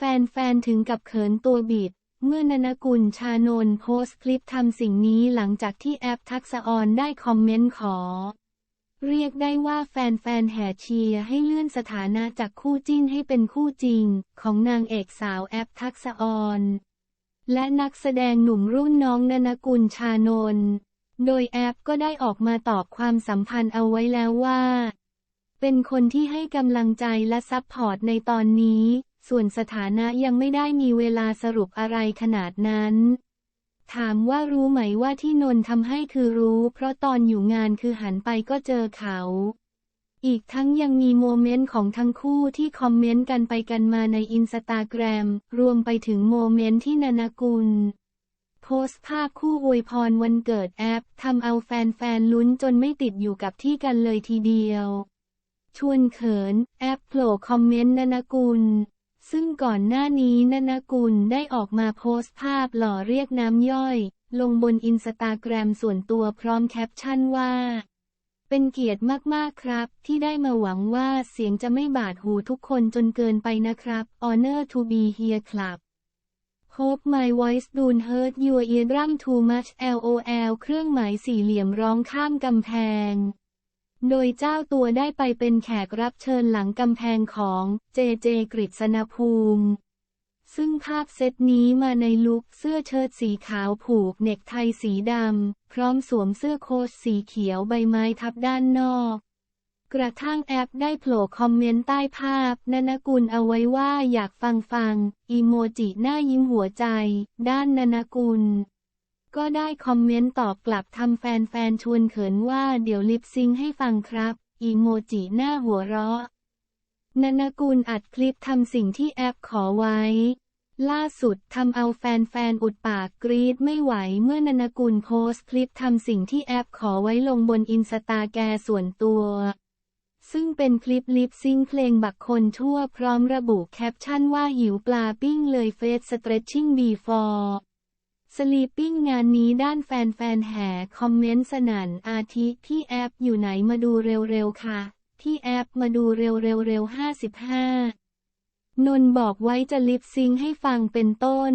แฟนๆถึงกับเขินตัวบิด เมื่อนนกุลชานนโพสต์คลิปทำสิ่งนี้หลังจากที่แอปทักษะออนได้คอมเมนต์ขอ เรียกได้ว่าแฟนๆแห่เชียร์ให้เลื่อนสถานะจากคู่จิ้นให้เป็นคู่จริง ของนางเอกสาวแอปทักษะออนและนักแสดงหนุ่มรุ่นน้องนนกุลชานนโดยแอปก็ได้ออกมาตอบความสัมพันธ์เอาไว้แล้วว่า เป็นคนที่ให้กำลังใจและซัพพอร์ตในตอนนี้ ส่วนสถานะยังไม่ได้มีเวลาสรุปอะไรขนาดนั้น ถามว่ารู้ไหมว่าที่นนท์ทำให้คือรู้ เพราะตอนอยู่งานคือหันไปก็เจอเขา อีกทั้งยังมีโมเมนต์ของทั้งคู่ที่คอมเมนต์กันไปกันมาในอินสตาแกรม รวมไปถึงโมเมนต์ที่นนากุลโพสต์ภาพคู่อวยพรวันเกิดแอปทำเอาแฟนๆลุ้นจนไม่ติดอยู่กับที่กันเลยทีเดียว ชวนเขิน แอปโผล่คอมเมนต์นนากุล ซึ่งก่อนหน้านี้นนกุลได้ออกมาโพสต์ภาพหล่อเรียกน้ำย่อย ลงบนอินสตาแกรมส่วนตัวพร้อมแคปชั่นว่า เป็นเกียรติมากๆครับ ที่ได้มาหวังว่าเสียงจะไม่บาดหูทุกคนจนเกินไปนะครับ Honor to be here ครับ Hope my voice don't hurt your eardrum too much LOL เครื่องหมายสี่เหลี่ยมร้องข้ามกำแพง โดยเจ้าตัวได้ไปเป็นแขกรับเชิญหลังกำแพงของเจเจกฤษณภูมิ ซึ่งภาพเซตนี้มาในลุคเสื้อเชิ้ตสีขาวผูกเน็กไทสีดำ พร้อมสวมเสื้อโค้ทสีเขียวใบไม้ทับด้านนอก กระทั่งแอปได้โผล่คอมเมนต์ใต้ภาพนนกุลเอาไว้ว่าอยากฟังฟัง อีโมจิหน้ายิ้มหัวใจ ด้านนนกุล ก็ได้คอมเมนต์ตอบกลับทำแฟนๆชวนเขินว่าเดี๋ยวลิปซิงให้ฟังครับ อีโมจิหน้าหัวเราะนนกุลอัดคลิปทำสิ่งที่แอปขอไว้ ล่าสุดทำเอาแฟนๆอุดปากกรีดไม่ไหวเมื่อนนกุลโพสต์คลิปทำสิ่งที่แอปขอไว้ลงบนอินสตาแกส่วนตัว ซึ่งเป็นคลิปลิปซิงเพลงบักคนทั่วพร้อมระบุแคปชั่นว่าหิวปลาปิ้งเลยเฟสสเตรชชิ่งบีฟอร์ สลีปปิ้งงานนี้ด้านแฟนๆแห่คอมเมนต์สนั่นอาทิที่แอปอยู่ไหนมาดูเร็วๆค่ะ ที่แอปมาดูเร็วๆๆ55นนท์บอกไว้จะลิปซิงให้ฟังเป็นต้น